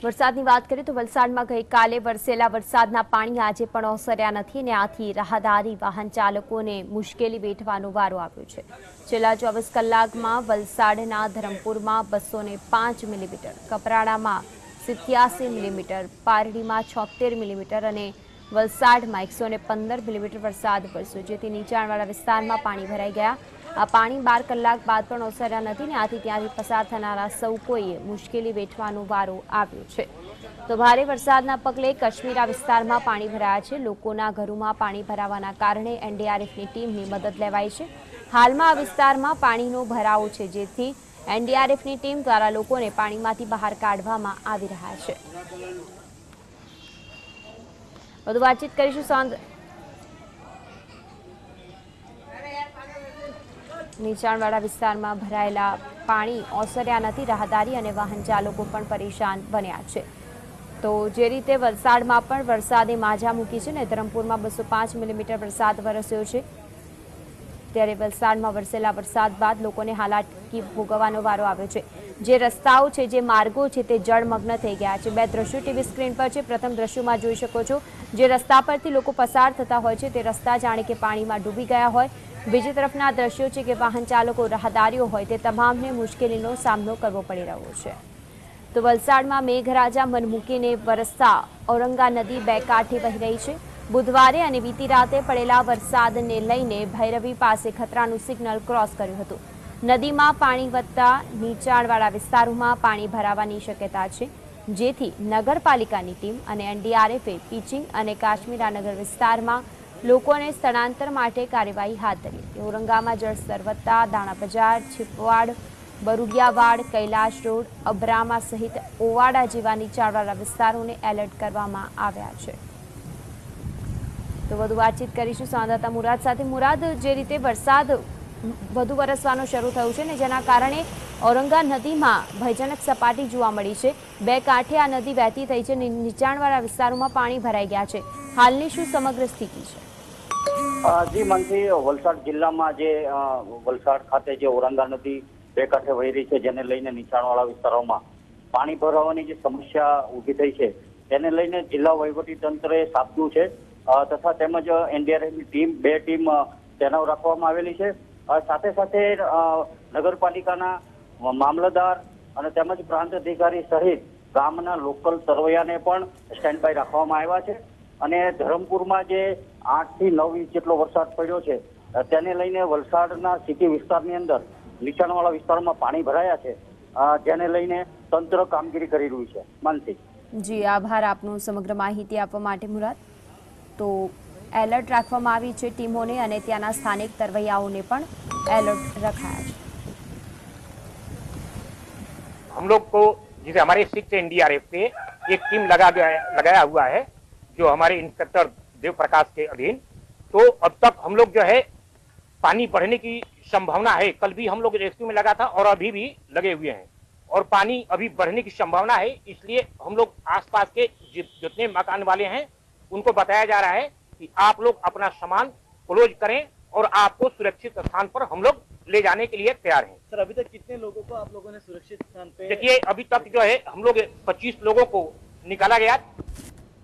વરસાદની વાત કરીએ તો વલસાડમાં ગઈકાલે વરસેલા વરસાદના પાણી આજે પણ ઓસર્યા નથી અને આથી રાહદારી વાહન ચાલકોને મુશ્કેલી વેઠવાનો વારો આવ્યો છે. છેલ્લા ચોવીસ કલાકમાં વલસાડના ધરમપુરમાં બસો પાંચ મિલીમીટર, કપરાડામાં સિત્યાસી મિલીમીટર, પારડીમાં છોતેર મિલીમીટર અને વલસાડમાં એકસો પંદર મિલીમીટર વરસાદ વરસ્યો, જેથી નીચાણવાળા વિસ્તારમાં પાણી ભરાઈ ગયા. આ પાણી બાર કલાક બાદ પણ ઓસર્યા નથી ને આથી ત્યાંથી પસાર થનારા સૌ કોઈએ મુશ્કેલી વેઠવાનો વારો આવ્યો છે. તો ભારે વરસાદના પગલે કશ્મીરા વિસ્તારમાં પાણી ભરાયા છે. લોકોના ઘરોમાં પાણી ભરાવાના કારણે એનડીઆરએફની ટીમની મદદ લેવાઈ છે. હાલમાં આ વિસ્તારમાં પાણીનો ભરાવો છે, જેથી એનડીઆરએફની ટીમ દ્વારા લોકોને પાણીમાંથી બહાર કાઢવામાં આવી રહ્યા છે. વધુ વાતચીત કરીશું નીચાણવાળા વિસ્તારમાં ભરાયેલા પાણી ઓસર્યા નથી, રાહદારી અને વાહન ચાલકો પણ પરેશાન બન્યા છે. તો જે રીતે વલસાડમાં પણ વરસાદે માજા મૂકી છે ને, ધરમપુરમાં બસો પાંચ મિલીમીટર વરસાદ વરસ્યો છે. ત્યારે વલસાડમાં વરસેલા વરસાદ બાદ લોકોને હાલાકી ભોગવવાનો વારો આવ્યો છે. જે રસ્તાઓ છે, જે માર્ગો છે, તે જળમગ્ન થઈ ગયા છે. બે દ્રશ્યો ટીવી સ્ક્રીન પર છે. પ્રથમ દ્રશ્યોમાં જોઈ શકો છો, જે રસ્તા પરથી લોકો પસાર થતા હોય છે, તે રસ્તા જાણે કે પાણીમાં ડૂબી ગયા હોય. બીજી તરફના દ્રશ્યો છે કે વાહન ચાલકો રાહદારીઓ હોય તે તમામને મુશ્કેલીનો સામનો કરવો પડી રહ્યો છે. તો વલસાડમાં મેઘરાજા મન મૂકીને વરસતા ઔરંગા નદી બે કાંઠે વહી રહી છે. બુધવારે અને વીતી રાતે પડેલા વરસાદને લઈને ભૈરવી પાસે ખતરાનું સિગ્નલ ક્રોસ કર્યું હતું. નદીમાં પાણી વધતા નીચાણવાળા વિસ્તારોમાં પાણી ભરાવાની શક્યતા છે, જેથી નગરપાલિકાની ટીમ અને એનડીઆરએફે પીચિંગ અને કાશ્મીરાનગર વિસ્તારમાં લોકોને સ્થળાંતર માટે કાર્યવાહી હાથ ધરી. હતી ઔરંગામાં જળસ્તર વધતા દાણા બજાર, છીપવાડ, બરુડિયાવાડ, કૈલાશ રોડ, અબ્રામા સહિત ઓવાડા જેવા નીચાણવાળા વિસ્તારોને એલર્ટ કરવામાં આવ્યા છે. તો વધુ વાતચીત કરીશું સંવાદદાતા મુરાદ સાથે. મુરાદ, જે રીતે વરસાદ વધુ વરસવાનો શરૂ થયું છે ને જેના કારણે ઔરંગા નદીમાં ભયજનક સપાટી જોવા મળી છે. બે કાંઠે આ નદી વહેતી થઈ છે નીચાણવાળા વિસ્તારોમાં પાણી ભરાઈ ગયા છે. હાલની શું સમગ્ર સ્થિતિ છે? જી મનથી વલસાડ જિલ્લામાં જે વલસાડ ખાતે જે ઓરંગા નદી બે કાંઠે વહી રહી છે, જેને લઈને નીચાણવાળા વિસ્તારોમાં પાણી ભરાવાની જે સમસ્યા ઊભી થઈ છે, તેને લઈને જિલ્લા વહીવટી તંત્રએ સાપનું છે તથા તેમજ એનડીઆરએફની ટીમ, બે ટીમ તેના રાખવામાં આવેલી છે. સાથે સાથે નગરપાલિકાના મામલતદાર અને તેમજ પ્રાંત અધિકારી સહિત ગામના લોકલ તરવૈયાને પણ સ્ટેન્ડ બાય રાખવામાં આવ્યા છે. અને ધરમપુરમાં જે આઠ થી નવ ઇંચ જેટલો વરસાદ પડ્યો છે અ, તેને લઈને વલસાડના સિટી વિસ્તારની અંદર નીચાણવાળા વિસ્તારોમાં પાણી ભરાયા છે અ, જેને લઈને તંત્ર કામગીરી કરી રહ્યું છે માનસી જી આભાર આપનું સમગ્ર માહિતી આપવા માટે મુરાદ તો એલર્ટ રાખવામાં આવી છે ટીમોને અને ત્યાંના સ્થાનિક તરવૈયાઓને પણ એલર્ટ રખાયા છે हम लोग को जैसे हमारे सिक्स एनडीआरएफ से एक टीम लगा गया लगाया हुआ है जो हमारे इंस्पेक्टर देव प्रकाश के अधीन तो अब तक हम लोग जो है पानी बढ़ने की संभावना है। कल भी हम लोग रेस्क्यू में लगा था और अभी भी लगे हुए हैं। और पानी अभी बढ़ने की संभावना है इसलिए हम लोग आसपास के जितने मकान वाले हैं उनको बताया जा रहा है कि आप लोग अपना सामान क्लोज करें और आपको सुरक्षित स्थान पर हम लोग ले जाने के लिए तैयार हैं। सर अभी तक कितने लोगों को आप लोगों ने सुरक्षित स्थान पे देखिए अभी तक जो है हम लोग 25 लोगों को निकाला गया।